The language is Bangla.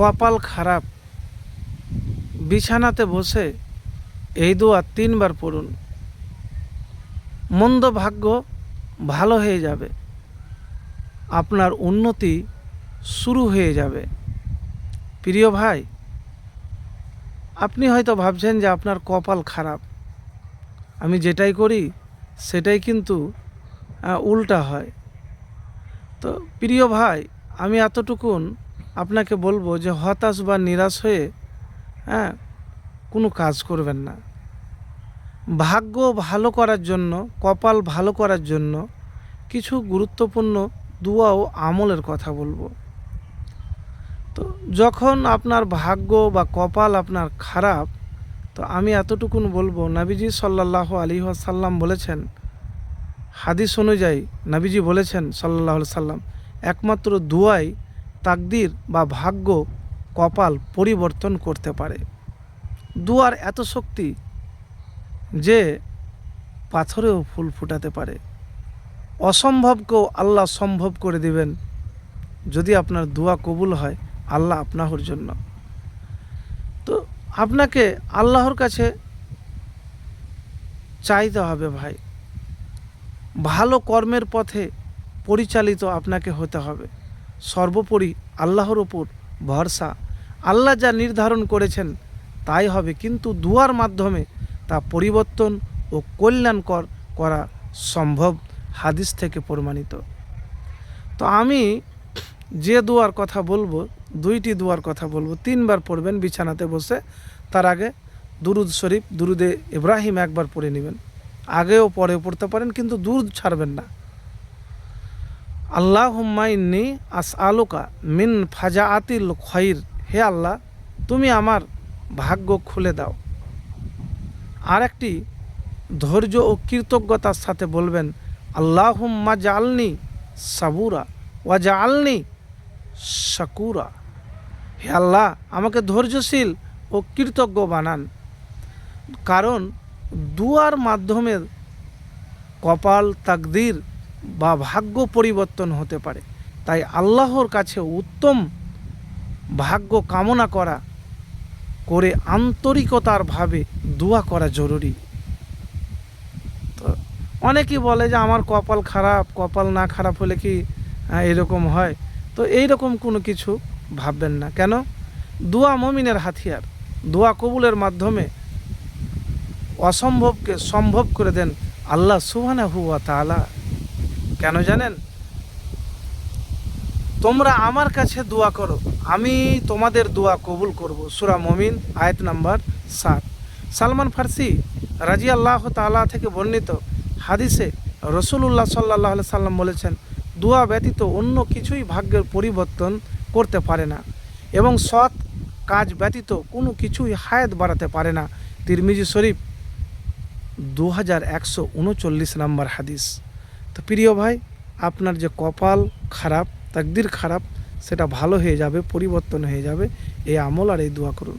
কপাল খারাপ। বিছানাতে বসে এই দোয়া তিনবার পড়ুন। মন্দ ভাগ্য ভালো হয়ে যাবে। আপনার উন্নতি শুরু হয়ে যাবে। প্রিয় ভাই, আপনি হয়তো ভাবছেন যে আপনার কপাল খারাপ। আমি যেটাই করি, সেটাই কিন্তু উল্টা হয়। তো প্রিয় ভাই, আমি এতটুকুন আপনাকে বলব যে হতাশ বা নিরাশ হয়ে হ্যাঁ কোনো কাজ করবেন না। ভাগ্য ভালো করার জন্য, কপাল ভালো করার জন্য কিছু গুরুত্বপূর্ণ দুয়া ও আমলের কথা বলব। তো যখন আপনার ভাগ্য বা কপাল আপনার খারাপ, তো আমি এতটুকুন বলব, নাবিজি সাল্লাহ আলী সাল্লাম বলেছেন, হাদিস অনুযায়ী নাবিজি বলেছেন সাল্লাহ সাল্লাম একমাত্র দুয়াই তাকদির বা ভাগ্য কপাল পরিবর্তন করতে পারে। দুয়ার এত শক্তি যে পাথরেও ফুল ফুটাতে পারে। অসম্ভবকেও আল্লাহ সম্ভব করে দিবেন যদি আপনার দোয়া কবুল হয় আল্লাহ আপনার জন্য। তো আপনাকে আল্লাহর কাছে চাইতে হবে ভাই। ভালো কর্মের পথে পরিচালিত আপনাকে হতে হবে। সর্বোপরি আল্লাহর ওপর ভরসা। আল্লাহ যা নির্ধারণ করেছেন, তাই হবে। কিন্তু দুয়ার মাধ্যমে তা পরিবর্তন ও কল্যাণকর করা সম্ভব হাদিস থেকে প্রমাণিত। তো আমি যে দুয়ার কথা বলব, দুইটি দুয়ার কথা বলব। তিনবার পড়বেন, বিছানাতে বসে। তার আগে দুরুদ শরীফ, দুরুদে ইব্রাহিম একবার পড়ে নেবেন। আগেও পরে পড়তে পারেন, কিন্তু দুরুদ ছাড়বেন না। আল্লাহ হুম্মাইন্নি আস আলোকা মিন ফাজা আতিল খৈর। হে আল্লাহ, তুমি আমার ভাগ্য খুলে দাও। আর একটি ধৈর্য ও কৃতজ্ঞতার সাথে বলবেন আল্লাহ হুম্মা জালনি সাবুরা ওয়া জালনি শাকুরা। হে আল্লাহ, আমাকে ধৈর্যশীল ও কৃতজ্ঞ বানান। কারণ, দুয়ার মাধ্যমে কপাল তাকদির বা ভাগ্য পরিবর্তন হতে পারে। তাই আল্লাহর কাছে উত্তম ভাগ্য কামনা করা, করে আন্তরিকতার ভাবে দোয়া করা জরুরি। তো অনেকেই বলে যে, আমার কপাল খারাপ, কপাল না খারাপ হলে কি এরকম হয়? তো এই রকম কোনো কিছু ভাববেন না। কেন? দোয়া মমিনের হাতিয়ার। দোয়া কবুলের মাধ্যমে অসম্ভবকে সম্ভব করে দেন আল্লাহ সুহানা হুয়া তালা কেন জানেন? তোমরা আমার কাছে দোয়া করো, আমি তোমাদের দোয়া কবুল করব। সুরা মমিন, আয়াত নাম্বার সাত। সালমান ফার্সি রাজি আল্লাহ তালা থেকে বর্ণিত হাদিসে রসুল্লাহ সাল্লাহ সাল্লাম বলেছেন, দোয়া ব্যতীত অন্য কিছুই ভাগ্যের পরিবর্তন করতে পারে না এবং সৎ কাজ ব্যতীত কোনো কিছুই হায়াত বাড়াতে পারে না। তিরমিজি শরীফ দু হাজার একশো উনচল্লিশ নম্বর হাদিস। তো প্রিয় ভাই, আপনার যে কপাল খারাপ, তাকদির খারাপ, সেটা ভালো হয়ে যাবে, পরিবর্তন হয়ে যাবে। এই আমল আর এই দোয়া করুন।